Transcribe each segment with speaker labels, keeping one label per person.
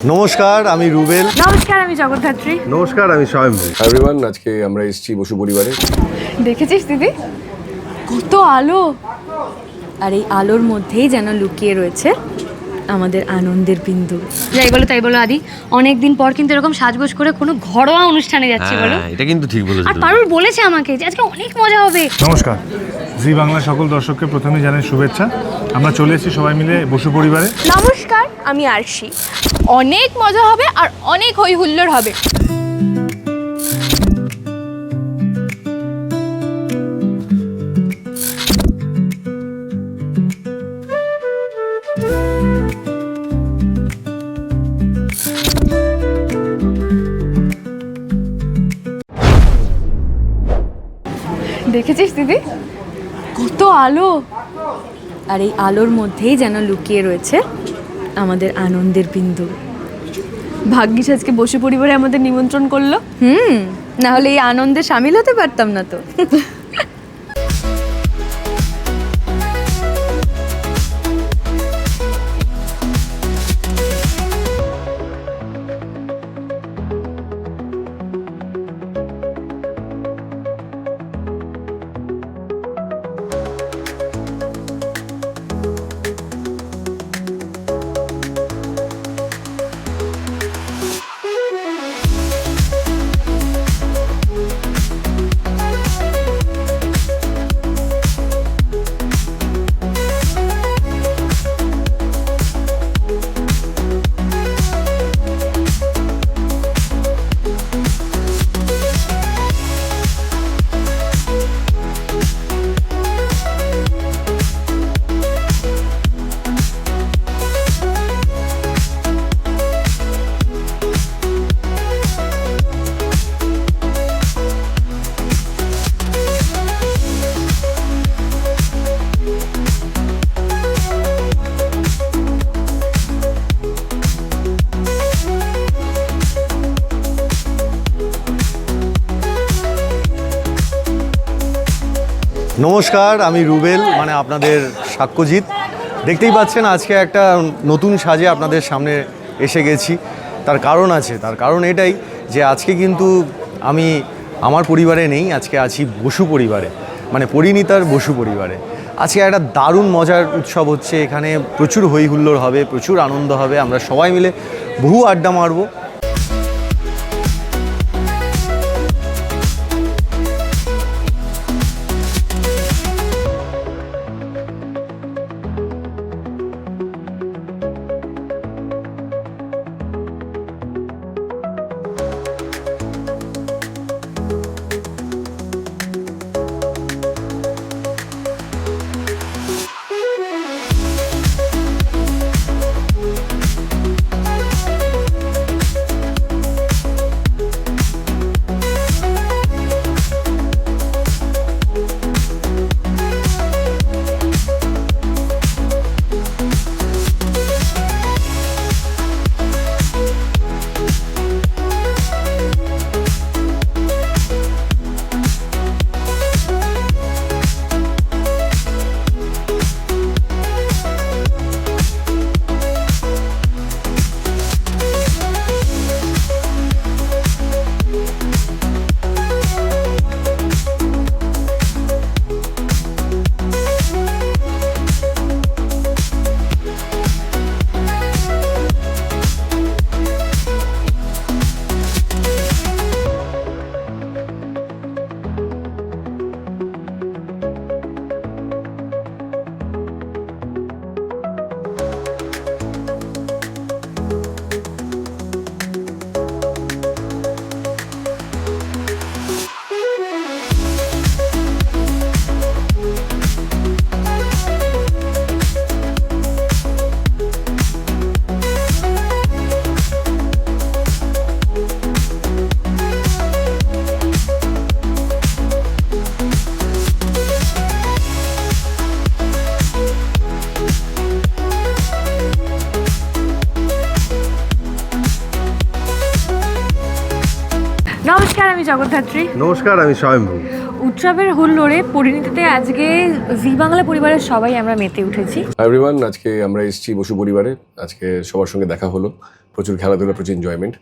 Speaker 1: নমস্কার আমি রুবেল।
Speaker 2: নমস্কার আমি জগদ্ধাত্রী।
Speaker 1: নমস্কার আমি স্বয়ং
Speaker 3: এভরিওয়ান আজকে আমরা এসেছি বসু পরিবারে।
Speaker 2: দেখেছিস দিদি? কত আলো! আর এই আলোর মধ্যেই যেন লুকিয়ে রয়েছে আমাদের আনন্দের বিন্দু।
Speaker 4: যাই বলো তাই বলো আদি। অনেক দিন পর কিন্তু এরকম সাজগোজ করে কোনো ঘরোয়া অনুষ্ঠানে যাচ্ছি বলো।
Speaker 5: হ্যাঁ এটা কিন্তু ঠিক বলেছ
Speaker 4: আর
Speaker 5: তুমি।
Speaker 4: পারুল বলেছে আমাকে যে আজকে অনেক মজা হবে।
Speaker 6: নমস্কার। জি বাংলা সকল দর্শককে প্রথমে জানাই শুভেচ্ছা। আমরা চলে এসেছি সবাই মিলে বসু পরিবারে।
Speaker 7: নমস্কার আমি আরশি। অনেক মজা হবে আর অনেক হই হুল্লোড় হবে।
Speaker 2: দেখেছিস দিদি? কত আলো। আর এই আলোর মধ্যেই যেন লুকিয়ে রয়েছে আমাদের আনন্দের বিন্দু। ভাগ্যিস আজকে বসে পরিবারে আমাদের নিমন্ত্রণ করল। হুম না হলে এই আনন্দে সামিল হতে পারতাম না তো।
Speaker 1: নমস্কার, আমি রুবেল মানে আপনাদের সাক্ষ্যজিৎ। দেখতেই পাচ্ছেন, আজকে একটা নতুন সাজে আপনাদের সামনে এসে গেছি। তার কারণ আছে, তার কারণ এটাই যে আজকে কিন্তু আমি আমার পরিবারে নেই, আজকে আছি বসু পরিবারে। মানে পরিণীতার বসু পরিবারে। আজকে একটা দারুণ মজার উৎসব হচ্ছে, এখানে প্রচুর হই হুল্লোড় হবে, প্রচুর আনন্দ হবে, আমরা সবাই মিলে বহু আড্ডা মারবো।
Speaker 2: নমস্কার আমি জগদ্ধাত্রী।
Speaker 1: নমস্কার আমি স্বয়ম্ভু।
Speaker 2: উৎসবের হুল্লোড়ে পরিণতিতে আজকে জি বাংলা পরিবারের সবাই আমরা মেতে উঠেছি।
Speaker 3: এভরিওয়ান আজকে আমরা এসেছি বসু পরিবারে। আজকে সবার সঙ্গে দেখা হলো। প্রচুর খেলাধুলা প্রচুর এনজয়মেন্ট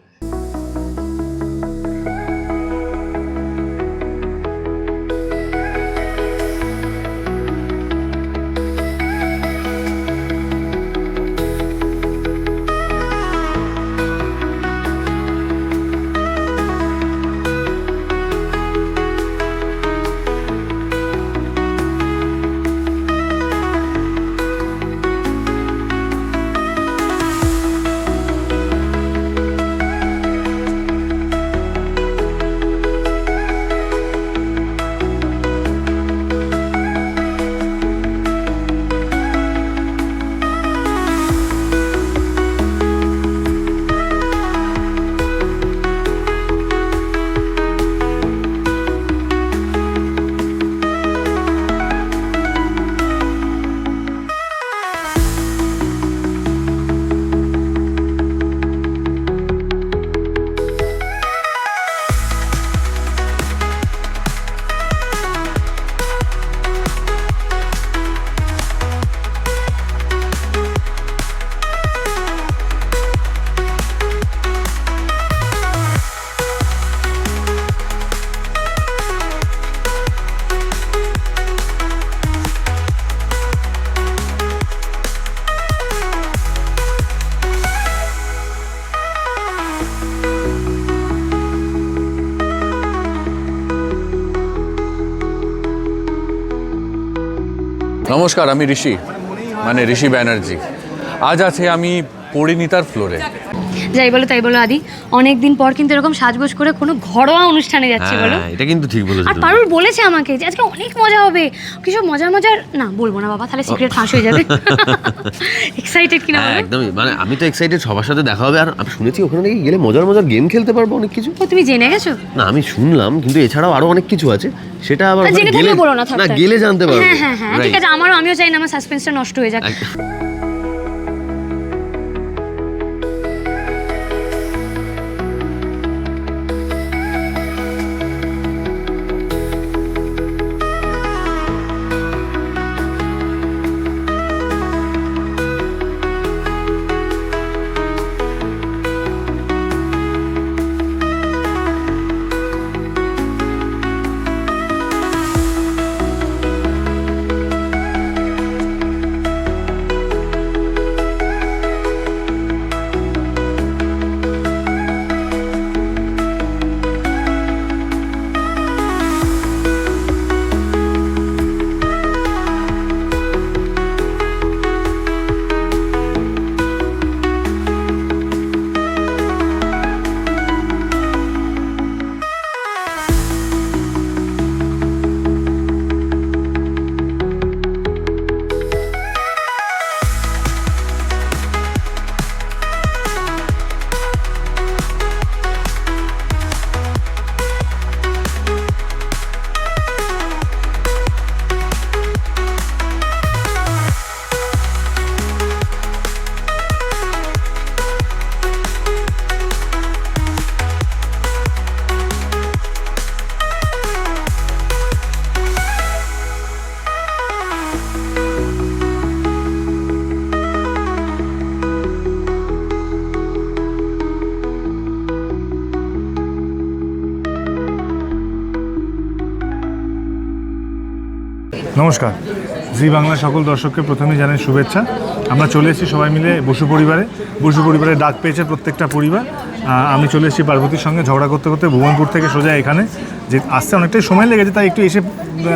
Speaker 5: নমস্কার আমি ঋষি মানে ঋষি ব্যানার্জি। আজ আছে আমি পরিণীতার ফ্লোরে
Speaker 4: যাই বলো তাই বলো আদি। অনেক দিন পর কিন্তু এরকম সাজগোজ করে কোনো ঘরোয়া অনুষ্ঠানে যাচ্ছি বলো।
Speaker 8: হ্যাঁ এটা কিন্তু ঠিক বলেছ
Speaker 4: আর
Speaker 8: তুমি।
Speaker 4: পারুল বলেছে আমাকে যে আজকে অনেক মজা হবে। কিছু মজার মজার না বলব না বাবা তাহলে সিক্রেট ফাঁস হয়ে যাবে। এক্সাইটেড কিনা
Speaker 8: হ্যাঁ
Speaker 4: বলো?
Speaker 8: একদমই। মানে আমি তো এক্সাইটেড সবার সাথে দেখা হবে। আর আমি শুনেছি ওখানে নাকি গেলে মজার মজার গেম খেলতে পারব অনেক কিছু।
Speaker 4: তুমি জেনে গেছো?
Speaker 8: না আমি শুনলাম কিন্তু এছাড়াও আরও অনেক কিছু আছে। সেটা আবার গেলে
Speaker 4: বলো না
Speaker 8: না গেলে জানতে পারব।
Speaker 4: হ্যাঁ হ্যাঁ হ্যাঁ ঠিক আছে আমারও আমিও চাই না আমার সাসপেন্সটা নষ্ট হয়ে যাক।
Speaker 6: নমস্কার। জি বাংলা সকল দর্শককে প্রথমে জানাই শুভেচ্ছা। আমরা চলে এসেছি সবাই মিলে বসু পরিবারে। বসু পরিবারে ডাক পেয়েছে প্রত্যেকটা পরিবার। আমি চলে এসেছি পার্বতীর সঙ্গে ঝগড়া করতে করতে ভুবনপুর থেকে সোজা এখানে। যে আসতে অনেকটাই সময় লেগেছে, তাই একটু এসে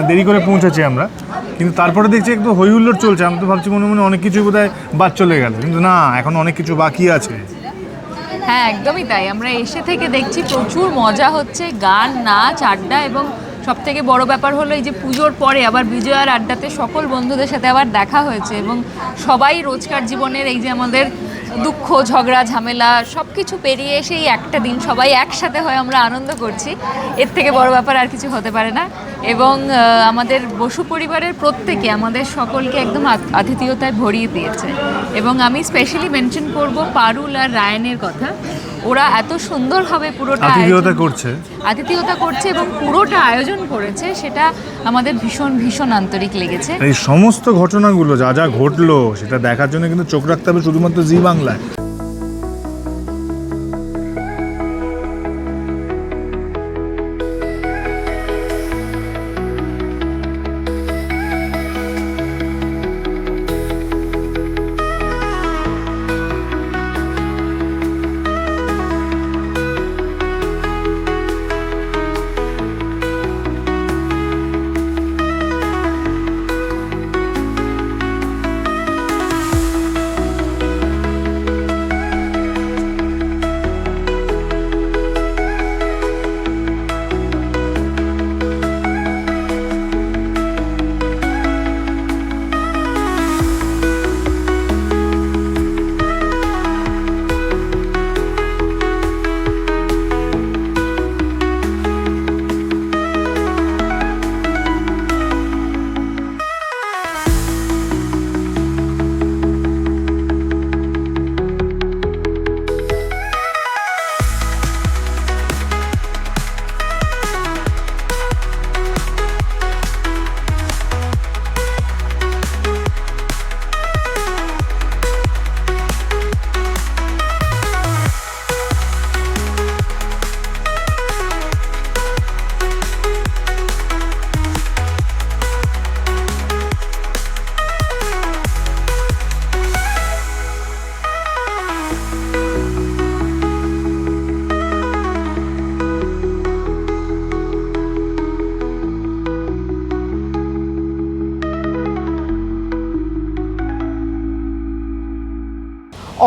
Speaker 6: দেরি করে পৌঁছেছি আমরা। কিন্তু তারপরে দেখছি একটু হই হুল্লোড় চলছে। আমি তো ভাবছি মনে মনে অনেক কিছু বোধহয় বাদ চলে গেল। কিন্তু না, এখন অনেক কিছু বাকি আছে।
Speaker 9: হ্যাঁ একদমই তাই। আমরা এসে থেকে দেখছি প্রচুর মজা হচ্ছে। গান, নাচ, আড্ডা এবং সব থেকে বড় ব্যাপার হলো এই যে পুজোর পরে আবার বিজয়ার আড্ডাতে সকল বন্ধুদের সাথে আবার দেখা হয়েছে এবং সবাই রোজকার জীবনের এই যে আমাদের দুঃখ, ঝগড়া, ঝামেলা সব কিছু পেরিয়ে এসে এই একটা দিন সবাই একসাথে হয়ে আমরা আনন্দ করছি। এর থেকে বড় ব্যাপার আর কিছু হতে পারে না। এবং আমাদের বসু পরিবারের প্রত্যেকে আমাদের সকলকে একদম আত- আতিথেয়তায় ভরিয়ে দিয়েছে। এবং আমি স্পেশালি মেনশন করব পারুল আর রায়ানের কথা। ওরা এত সুন্দরভাবে পুরোটা
Speaker 6: আতিথেয়তা করছে।
Speaker 9: আতিথেয়তা করছে এবং পুরোটা আয়োজন করেছে সেটা আমাদের ভীষণ ভীষণ আন্তরিক লেগেছে।
Speaker 6: এই সমস্ত ঘটনাগুলো যা যা ঘটলো সেটা দেখার জন্য কিন্তু চোখ রাখতে হবে শুধুমাত্র জি বাংলায়।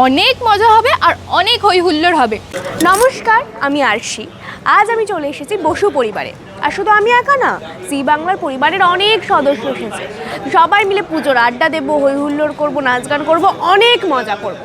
Speaker 7: অনেক মজা হবে আর অনেক হই হুল্লোড় হবে।
Speaker 10: নমস্কার, আমি আরশি। আজ আমি চলে এসেছি বসু পরিবারে। আর শুধু আমি একা না, সি বাংলার পরিবারের অনেক সদস্য এসেছে। সবাই মিলে পুজোর আড্ডা দেবো হই হুল্লোড় করব, নাচ গান করব, অনেক মজা করব।